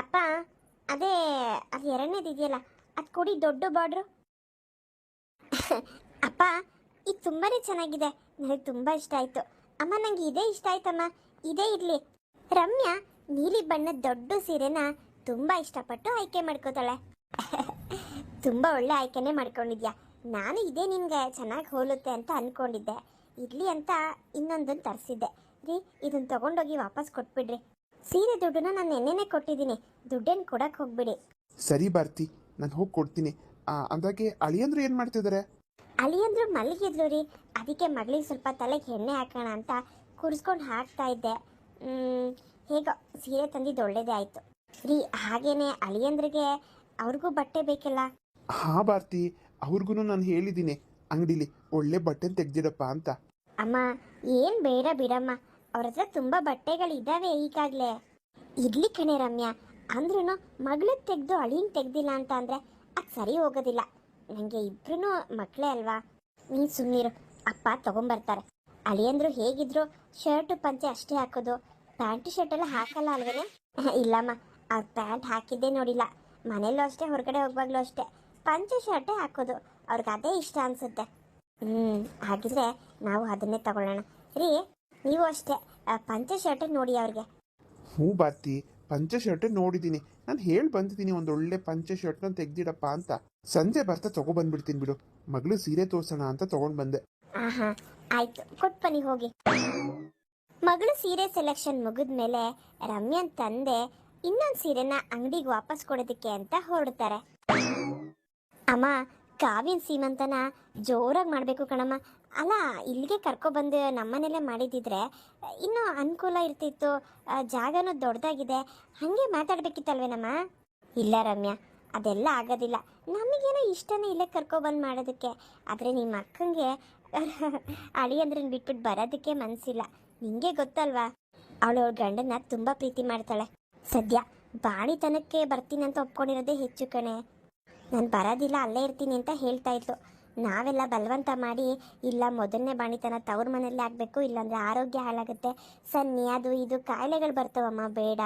ಅಪ್ಪ, ಅದೇ, ಅದು ಎರಡನೇದು ಇದೆಯಲ್ಲ, ಅದು ಕೊಡಿ ದೊಡ್ಡ ಬಾರ್ಡ್ರು ಅಪ್ಪ, ಇದು ತುಂಬಾ ಚೆನ್ನಾಗಿದೆ. ನನಗೆ ತುಂಬ ಇಷ್ಟ ಆಯಿತು. ಅಮ್ಮ, ನಂಗೆ ಇದೇ ಇಷ್ಟ ಆಯ್ತಮ್ಮ. ಇದೇ ಇರಲಿ. ರಮ್ಯಾ, ನೀಲಿ ಬಣ್ಣದ ದೊಡ್ಡ ಸೀರೆನ ತುಂಬ ಇಷ್ಟಪಟ್ಟು ಆಯ್ಕೆ ಮಾಡ್ಕೋತಾಳೆ. ತುಂಬ ಒಳ್ಳೆ ಆಯ್ಕೆನೇ ಮಾಡ್ಕೊಂಡಿದ್ಯಾ. ನಾನು ಇದೇ ನಿನಗೆ ಚೆನ್ನಾಗಿ ಹೋಲುತ್ತೆ ಅಂತ ಅಂದ್ಕೊಂಡಿದ್ದೆ ಇರಲಿ ಅಂತ ಇನ್ನೊಂದನ್ನು ತರಿಸಿದ್ದೆ. ರೀ ಇದನ್ನು ತಗೊಂಡೋಗಿ ವಾಪಸ್ ಕೊಟ್ಬಿಡ್ರಿ. ಸೀರೆ ದುಡ್ಡನ್ನ ನಾನು ನೆನ್ನೆನೆ ಕೊಟ್ಟಿದ್ದೀನಿ. ದುಡ್ಡೇನು ಕೊಡಕ್ಕೆ ಹೋಗ್ಬಿಡಿ. ಸರಿ ಭಾರತಿ ನಾನು ಹೋಗಿ ಕೊಡ್ತೀನಿ. ಆ, ಅಂದಾಗೆ ಅಳಿಯಂದ್ರು ಏನು ಮಾಡ್ತಿದ್ದಾರೆ ಅಳಿಯಂದ್ರು ಮಲಗಿದ್ರು ರೀ. ಅದಕ್ಕೆ ಮಗಳಿಗೆ ಸ್ವಲ್ಪ ತಲೆಗೆ ಎಣ್ಣೆ ಹಾಕೋಣ ಅಂತ ಕುಡಿಸ್ಕೊಂಡು ಹಾಕ್ತಾ ಇದ್ದೆ. ಮ್, ಹೇಗೋ ಸೀರೆ ತಂದಿದ್ದು ಒಳ್ಳೇದೇ ಆಯಿತು. ರೀ ಹಾಗೇನೆ ಅಳಿಯಂದ್ರಿಗೆ ಅವ್ರಿಗೂ ಬಟ್ಟೆ ಬೇಕಲ್ಲ? ಹಾಂ ಭಾರತಿ ಅವ್ರಿಗೂ ನಾನು ಹೇಳಿದ್ದೀನಿ. ಅಂಗಡಿಲಿ ಒಳ್ಳೆ ಬಟ್ಟೆ ತೆಗ್ದಿಡಪ್ಪ ಅಂತ. ಅಮ್ಮ ಏನು ಬೇಡ ಬಿಡಮ್ಮ. ಅವ್ರ ಹತ್ರ ತುಂಬ ಬಟ್ಟೆಗಳಿದ್ದಾವೆ ಈಗಾಗಲೇ. ಇರ್ಲಿ ಕಣೆ ರಮ್ಯಾ ಅಂದ್ರೂ ಮಗಳು ತೆಗೆದು ಅಳಿನ ತೆಗ್ದಿಲ್ಲ ಅಂತ ಅಂದರೆ ಅದು ಸರಿ ಹೋಗೋದಿಲ್ಲ. ನನಗೆ ಇಬ್ರು ಮಕ್ಕಳೇ ಅಲ್ವಾ? ನೀನು ಸುಮ್ಮನಿರು ಅಪ್ಪ ತಗೊಂಬರ್ತಾರೆ. ಅಳಿಯಂದ್ರು ಹೇಗಿದ್ರು, ಶರ್ಟು ಪಂಚೆ ಅಷ್ಟೇ ಹಾಕೋದು. ಪ್ಯಾಂಟು ಶರ್ಟ್ ಎಲ್ಲ ಹಾಕಲ್ಲ ಅಲ್ವೇನೆ? ಇಲ್ಲಮ್ಮ, ಆ ಪ್ಯಾಂಟ್ ಹಾಕಿದ್ದೇ ನೋಡಿಲ್ಲ. ಮನೆಯಲ್ಲೂ ಅಷ್ಟೇ, ಹೊರಗಡೆ ಹೋಗುವಾಗಲೂ ಅಷ್ಟೇ. ಪಂಚೆ ಶರ್ಟೇ ಹಾಕೋದು, ಅವ್ರಿಗೆ ಅದೇ ಇಷ್ಟ ಅನ್ಸುತ್ತೆ. ಹ್ಞೂ ಹಾಗಿದ್ರೆ ನಾವು ಅದನ್ನೇ ತಗೊಳ್ಳೋಣ. ರೀ, ನೀವು ಅಷ್ಟೇ. ಪಂಚೆ ಶರ್ಟ್ ನೋಡಿ ಅವ್ರಿಗೆ. ಹ್ಞೂ ಬಾತಿ ಪಂಚೆ ಶರ್ಟ್ ನೋಡಿದ್ದೀನಿ. ನಾನು ಹೇಳಿ ಬಂದಿದ್ದೀನಿ ಒಂದು ಒಳ್ಳೆ ಪಂಚೆ ಶರ್ಟ್ನ ತೆಗ್ದಿಡಪ್ಪ ಅಂತ. ಸಂಜೆ ಬರ್ತಾ ತಗೊಬಂದ್ಬಿಡ್ತೀನಿ ಬಿಡು. ಮಗಳು ಸೀರೆ ತೋರ್ಸೋಣ ಅಂತ ತಗೊಂಡು ಬಂದೆ. ಆಹಾ ಆಯ್ತು. ಕೊಟ್ ಬನ್ನಿ ಹೋಗಿ. ಮಗಳು ಸೀರೆ ಸೆಲೆಕ್ಷನ್ ಮುಗಿದ್ಮೇಲೆ ರಮ್ಯನ್ ತಂದೆ ಇನ್ನೊಂದು ಸೀರೆನ ಅಂಗಡಿಗೆ ವಾಪಸ್ ಕೊಡೋದಕ್ಕೆ ಅಂತ ಹೊರಡ್ತಾರೆ. ಅಮ್ಮ ಕಾವ್ಯನ್ ಸೀಮಂತನ ಜೋರಾಗಿ ಮಾಡಬೇಕು ಕಣಮ್ಮ. ಅಲ್ಲ, ಇಲ್ಲಿಗೆ ಕರ್ಕೊಬಂದು ನಮ್ಮನೆಲ್ಲೇ ಮಾಡಿದ್ದಿದ್ರೆ ಇನ್ನೂ ಅನುಕೂಲ ಇರ್ತಿತ್ತು ಜಾಗನೂ ದೊಡ್ಡದಾಗಿದೆ ಹಾಗೆ ಮಾತಾಡಬೇಕಿತ್ತಲ್ವೇನಮ್ಮ? ಇಲ್ಲ ರಮ್ಯಾ, ಅದೆಲ್ಲ ಆಗೋದಿಲ್ಲ. ನಮಗೇನೋ ಇಷ್ಟನೇ ಇಲ್ಲೇ ಕರ್ಕೊಬಂದು ಮಾಡೋದಕ್ಕೆ. ಆದರೆ ನಿಮ್ಮ ಅಕ್ಕಂಗೆ ಅಳಿಯಂದ್ರನ್ನ ಬಿಟ್ಬಿಟ್ಟು ಬರೋದಕ್ಕೆ ಮನಸ್ಸಿಲ್ಲ ನಿಮಗೆ ಗೊತ್ತಲ್ವಾ? ಅವಳು ಅವಳ ಗಂಡನ ತುಂಬ ಪ್ರೀತಿ ಮಾಡ್ತಾಳೆ. ಸದ್ಯ ಬಾಣಿತನಕ್ಕೆ ಬರ್ತೀನಂತ ಒಪ್ಕೊಂಡಿರೋದೇ ಹೆಚ್ಚು ಕಣೆ. ನಾನು ಬರೋದಿಲ್ಲ, ಅಲ್ಲೇ ಇರ್ತೀನಿ ಅಂತ ಹೇಳ್ತಾ ಇದ್ಲು. ನಾವೆಲ್ಲ ಬಲವಂತ ಮಾಡಿ, ಇಲ್ಲ ಮೊದಲನೇ ಬಾಣಿತನ ತವ್ರ ಮನೇಲಿ ಆಗಬೇಕು, ಇಲ್ಲಾಂದರೆ ಆರೋಗ್ಯ ಹಾಳಾಗುತ್ತೆ. ಸನ್ನಿ, ಅದು ಇದು ಕಾಯಿಲೆಗಳು ಬರ್ತವಮ್ಮ, ಬೇಡ.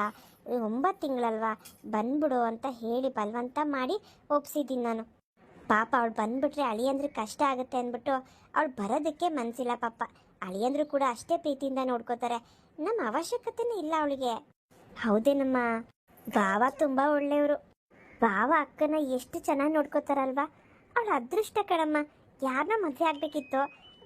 ಒಂಬತ್ತು ತಿಂಗಳಲ್ವಾ? ಬಂದ್ಬಿಡು ಅಂತ ಹೇಳಿ ಬಲವಂತ ಮಾಡಿ ಒಪ್ಸಿದ್ದೀನಿ ನಾನು. ಪಾಪ ಅವಳು ಬಂದ್ಬಿಟ್ರೆ ಅಳಿಯಂದ್ರೆ ಕಷ್ಟ ಆಗುತ್ತೆ ಅಂದ್ಬಿಟ್ಟು ಅವಳು ಬರೋದಕ್ಕೆ ಮನಸ್ಸಿಲ್ಲ ಪಾಪ. ಅಳಿಯಂದ್ರು ಕೂಡ ಅಷ್ಟೇ ಪ್ರೀತಿಯಿಂದ ನೋಡ್ಕೋತಾರೆ. ನಮ್ಮ ಅವಶ್ಯಕತೆನೇ ಇಲ್ಲ ಅವಳಿಗೆ. ಹೌದೇನಮ್ಮ? ಭಾವ ತುಂಬ ಒಳ್ಳೆಯವರು. ಭಾವ ಅಕ್ಕನ ಎಷ್ಟು ಚೆನ್ನಾಗಿ ನೋಡ್ಕೋತಾರಲ್ವಾ? ಅವಳ ಅದೃಷ್ಟ ಕಣಮ್ಮ. ಯಾರನ್ನ ಮದುವೆ ಆಗಬೇಕಿತ್ತು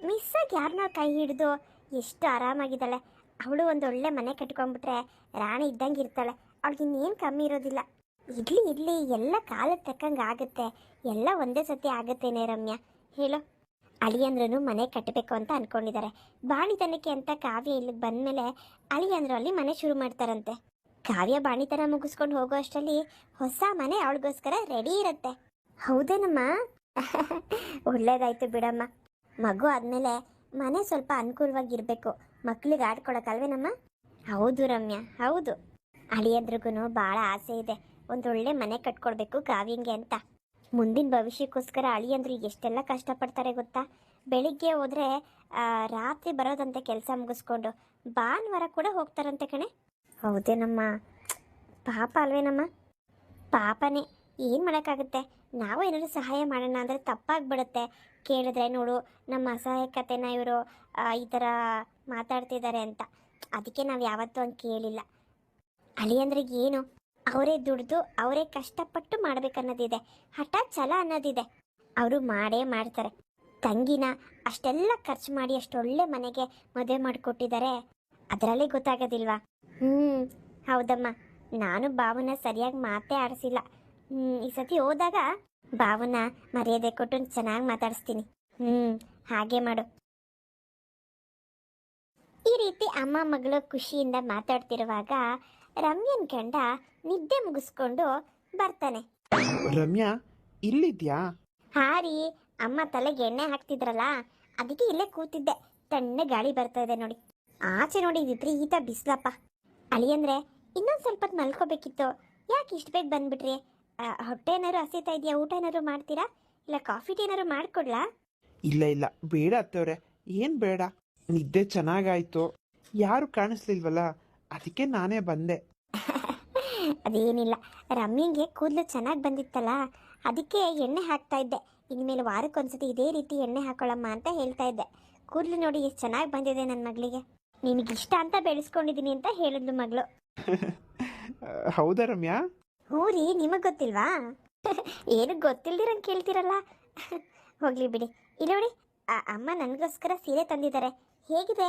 ಮಿಸ್ಸಾಗಿ ಯಾರನ್ನ ಕೈ ಹಿಡಿದು ಎಷ್ಟು ಆರಾಮಾಗಿದ್ದಾಳೆ. ಅವಳು ಒಂದು ಒಳ್ಳೆ ಮನೆ ಕಟ್ಕೊಂಡ್ಬಿಟ್ರೆ ರಾಣಿ ಇದ್ದಂಗೆ ಇರ್ತಾಳೆ. ಅವಳಿಗೆ ಇನ್ನೇನು ಕಮ್ಮಿ ಇರೋದಿಲ್ಲ. ಇರಲಿ ಇರಲಿ, ಎಲ್ಲ ಕಾಲಕ್ಕೆ ತಕ್ಕಂಗೆ ಆಗುತ್ತೆ. ಎಲ್ಲ ಒಂದೇ ಸತಿ ಆಗುತ್ತೇನೆ ರಮ್ಯಾ. ಹೇಳು. ಅಳಿಯಂದ್ರೂ ಮನೆ ಕಟ್ಟಬೇಕು ಅಂತ ಅನ್ಕೊಂಡಿದ್ದಾರೆ ಬಾಣಿತನಕ್ಕೆ ಅಂತ ಕಾವ್ಯ ಇಲ್ಲಿಗೆ ಬಂದಮೇಲೆ ಅಳಿಯಂದ್ರು ಅಲ್ಲಿ ಮನೆ ಶುರು ಮಾಡ್ತಾರಂತೆ. ಕಾವ್ಯ ಬಾಣಿ ತರ ಮುಗಿಸ್ಕೊಂಡು ಹೋಗೋ ಅಷ್ಟರಲ್ಲಿ ಹೊಸ ಮನೆ ಅವಳಿಗೋಸ್ಕರ ರೆಡಿ ಇರುತ್ತೆ. ಹೌದೇನಮ್ಮ? ಒಳ್ಳೇದಾಯ್ತು ಬಿಡಮ್ಮ. ಮಗು ಆದಮೇಲೆ ಮನೆ ಸ್ವಲ್ಪ ಅನುಕೂಲವಾಗಿರ್ಬೇಕು ಮಕ್ಳಿಗೆ ಆಡ್ಕೊಳಕಲ್ವೇನಮ್ಮ ಹೌದು ರಮ್ಯಾ, ಹೌದು. ಅಳಿಯದ್ರಿಗೂ ಭಾಳ ಆಸೆ ಇದೆ. ಒಂದೊಳ್ಳೆ ಮನೆ ಕಟ್ಕೊಡ್ಬೇಕು ಕಾವ್ಯಂಗೆ ಅಂತ. ಮುಂದಿನ ಭವಿಷ್ಯಕ್ಕೋಸ್ಕರ ಅಳಿಯಂದ್ರು ಎಷ್ಟೆಲ್ಲ ಕಷ್ಟಪಡ್ತಾರೆ ಗೊತ್ತಾ? ಬೆಳಿಗ್ಗೆ ಹೋದ್ರೆ ರಾತ್ರಿ ಬರೋದಂತೆ ಕೆಲಸ ಮುಗಿಸ್ಕೊಂಡು ಭಾನುವಾರ ಕೂಡ ಹೋಗ್ತಾರಂತೆ ಕಣೆ. ಹೌದೇನಮ್ಮ ಪಾಪ ಅಲ್ವೇನಮ್ಮ ಪಾಪನೇ, ಏನು ಮಾಡೋಕ್ಕಾಗುತ್ತೆ? ನಾವು ಏನಾದರೂ ಸಹಾಯ ಮಾಡೋಣ ಅಂದರೆ ತಪ್ಪಾಗ್ಬಿಡುತ್ತೆ. ಕೇಳಿದ್ರೆ ನೋಡು, ನಮ್ಮ ಅಸಹಾಯಕತೆನ ಇವರು ಈ ಥರ ಮಾತಾಡ್ತಿದ್ದಾರೆ ಅಂತ. ಅದಕ್ಕೆ ನಾವು ಯಾವತ್ತೂ ಹಂಗೆ ಕೇಳಿಲ್ಲ. ಅಳಿಯಂದ್ರಿಗೆ ಏನು? ಅವರೇ ದುಡಿದು, ಅವರೇ ಕಷ್ಟಪಟ್ಟು ಮಾಡ್ಬೇಕನ್ನೋದಿದೆ. ಹಠ ಛಲ ಅನ್ನೋದಿದೆ. ಅವರು ಮಾಡೇ ಮಾಡ್ತಾರೆ. ತಂಗಿನ ಅಷ್ಟೆಲ್ಲ ಖರ್ಚು ಮಾಡಿ ಅಷ್ಟೊಳ್ಳೆ ಮನೆಗೆ ಮದುವೆ ಮಾಡಿಕೊಟ್ಟಿದ್ದಾರೆ. ಅದರಲ್ಲೇ ಗೊತ್ತಾಗೋದಿಲ್ವಾ? ಹ್ಞೂ ಹೌದಮ್ಮ. ನಾನು ಭಾವನ ಸರಿಯಾಗಿ ಮಾತೇ ಆಡಿಸಿಲ್ಲ. ಹ್ಮ್, ಈ ಸತಿ ಹೋದಾಗ ಭಾವನ ಮರ್ಯಾದೆ ಕೊಟ್ಟು ಚೆನ್ನಾಗಿ ಮಾತಾಡಿಸ್ತೀನಿ. ಹ್ಞೂ ಹಾಗೆ ಮಾಡು. ಈ ರೀತಿ ಅಮ್ಮ ಮಗಳು ಖುಷಿಯಿಂದ ಮಾತಾಡ್ತಿರುವಾಗ ರಮ್ಯನ್ ಗಂಡ ನಿದ್ದೆ ಮುಗಿಸ್ಕೊಂಡು ಬರ್ತಾನೆ. ರಮ್ಯಾ ಇಲ್ಲಿದ್ಯಾ? ಹಾರಿ ಅಮ್ಮ ತಲೆಗೆ ಎಣ್ಣೆ ಹಾಕ್ತಿದ್ರಲ್ಲ ಅದಕ್ಕೆ ಇಲ್ಲೇ ಕೂತಿದ್ದೆ. ತಣ್ಣ ಗಾಳಿ ಬರ್ತಾ ಇದೆ ನೋಡಿ. ಆಚೆ ನೋಡಿ ವಿಪರೀತ ಬಿಸಿಲಪ್ಪ. ಅಳಿಯಂದ್ರೆ ಇನ್ನೊಂದು ಸ್ವಲ್ಪ ಹೊತ್ತು ಮಲ್ಕೋಬೇಕಿತ್ತು. ಯಾಕೆ ಇಷ್ಟು ಬೇಗ ಬಂದ್ಬಿಟ್ರಿ? ಹೊಟ್ಟೆ ಏನಾದ್ರು ಹಸಿತಾ ಇದೆಯಾ? ಊಟ ಏನಾದ್ರು ಮಾಡ್ತೀರಾ? ಇಲ್ಲ ಕಾಫಿ ಟೀ ಏನಾದ್ರು ಮಾಡ್ಕೊಡ್ಲಾ? ಇಲ್ಲ ಇಲ್ಲ. ಬೇಡ ಅತ್ತವ್ರೆ. ಏನು ಬೇಡ? ನಿದ್ದೆ ಚೆನ್ನಾಗಾಯ್ತು. ಯಾರು ಕಾಣಿಸ್ಲಿಲ್ವಲ್ಲ? ಅದಕ್ಕೆ ನಾನೇ ಬಂದೆ. ಅದೇನಿಲ್ಲ. ರಮ್ಯಂಗೆ ಕೂದಲು ಚೆನ್ನಾಗಿ ಬಂದಿತ್ತಲ್ಲ? ಅದಕ್ಕೆ ಎಣ್ಣೆ ಹಾಕ್ತಾ ಇದ್ದೆ. ಇನ್ಮೇಲೆ ವಾರಕ್ಕೊಂದ್ಸತಿ ಇದೇ ರೀತಿ ಎಣ್ಣೆ ಹಾಕೊಳ್ಳಮ್ಮ ಅಂತ ಹೇಳ್ತಾ ಇದ್ದೆ. ಕೂದಲು ನೋಡಿ ಎಷ್ಟು ಚೆನ್ನಾಗಿ ಬಂದಿದೆ ನನ್ನ ಮಗಳಿಗೆ. ನಿನಗೆ ಇಷ್ಟ ಅಂತ ಬೆಳೆಸ್ಕೊಂಡಿದ್ದೀನಿ ಅಂತ ಹೇಳಿದ್ಲು ಮಗಳು. ಹೌದಾ ರಮ್ಯಾ? ಹ್ಞೂ ರೀ ನಿಮಗೆ ಗೊತ್ತಿಲ್ವಾ? ಏನು ಗೊತ್ತಿಲ್ದಿರಂಗೆ ಕೇಳ್ತಿರಲ್ಲ. ಹೋಗ್ಲಿ ಬಿಡಿ. ಇಲ್ಲಿ ನೋಡಿ ಆ ಅಮ್ಮ ನನಗೋಸ್ಕರ ಸೀರೆ ತಂದಿದ್ದಾರೆ. ಹೇಗಿದೆ?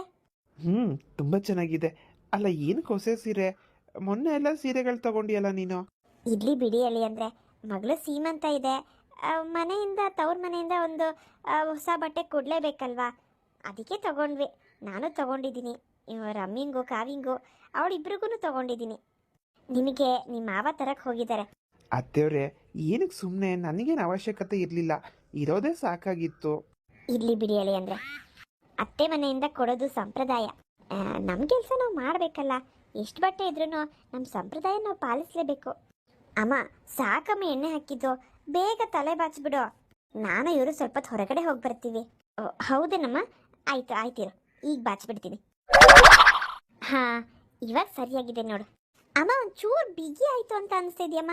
ಹ್ಞೂ ತುಂಬ ಚೆನ್ನಾಗಿದೆ. ಅಲ್ಲ ಏನು ಹೊಸ ಸೀರೆ? ಮೊನ್ನೆ ಎಲ್ಲ ಸೀರೆಗಳು ತಗೊಂಡಿಯಲ್ಲ ನೀನು? ಇಡ್ಲಿ ಬಿಡಿ ಅಲ್ಲಿ ಅಂದರೆ. ಮಗಳು ಸೀಮಂತ ಇದೆ. ಆ, ಮನೆಯಿಂದ ತವ್ರ ಮನೆಯಿಂದ ಒಂದು ಆ, ಹೊಸ ಬಟ್ಟೆ ಕೊಡಲೇಬೇಕಲ್ವಾ? ಅದಕ್ಕೆ ತಗೊಂಡ್ವಿ. ನಾನು ತಗೊಂಡಿದ್ದೀನಿ. ರಮ್ಮಿಂಗು ಕಾವಿಂಗು ಅವಳಿಬ್ರಿಗೂ ತಗೊಂಡಿದ್ದೀನಿ. ನಿಮಗೆ ನಿಮ್ಮ ಮಾವ ತರಕ್ಕೆ ಹೋಗಿದ್ದಾರೆ. ಅತ್ತೆಯವ್ರೆ ಏನಕ್ಕೆ ಸುಮ್ಮನೆ ನನಗೇನು ಅವಶ್ಯಕತೆ ಇರಲಿಲ್ಲ. ಇರೋದೇ ಸಾಕಾಗಿತ್ತು. ಇರಲಿ ಬಿಡಿ ಅಳಿ ಅಂದರೆ. ಅತ್ತೆ ಮನೆಯಿಂದ ಕೊಡೋದು ಸಂಪ್ರದಾಯ. ನಮ್ಮ ಕೆಲಸ ನಾವು ಮಾಡಬೇಕಲ್ಲ. ಎಷ್ಟು ಬಟ್ಟೆ ಇದ್ರೂ ನಮ್ಮ ಸಂಪ್ರದಾಯ ನಾವು ಪಾಲಿಸಲೇಬೇಕು. ಅಮ್ಮ ಸಾಕಮ್ಮ ಎಣ್ಣೆ ಹಾಕಿದ್ದು. ಬೇಗ ತಲೆ ಬಾಚ್ಬಿಡು. ನಾನು ಇವರು ಸ್ವಲ್ಪ ಹೊರಗಡೆ ಹೋಗಿ ಬರ್ತೀವಿ ಓ, ಹೌದೇನಮ್ಮ? ಆಯ್ತು ಆಯ್ತಿರು. ಈಗ ಬಾಚ್ಬಿಡ್ತೀನಿ. ಹಾ ಇವಾಗ ಸರಿಯಾಗಿದೆ ನೋಡು. ಅಮ್ಮ ಒಂಚೂರು ಬಿಗಿ ಆಯ್ತು ಅಂತ ಅನಿಸ್ತಿದ್ಯಮ್ಮ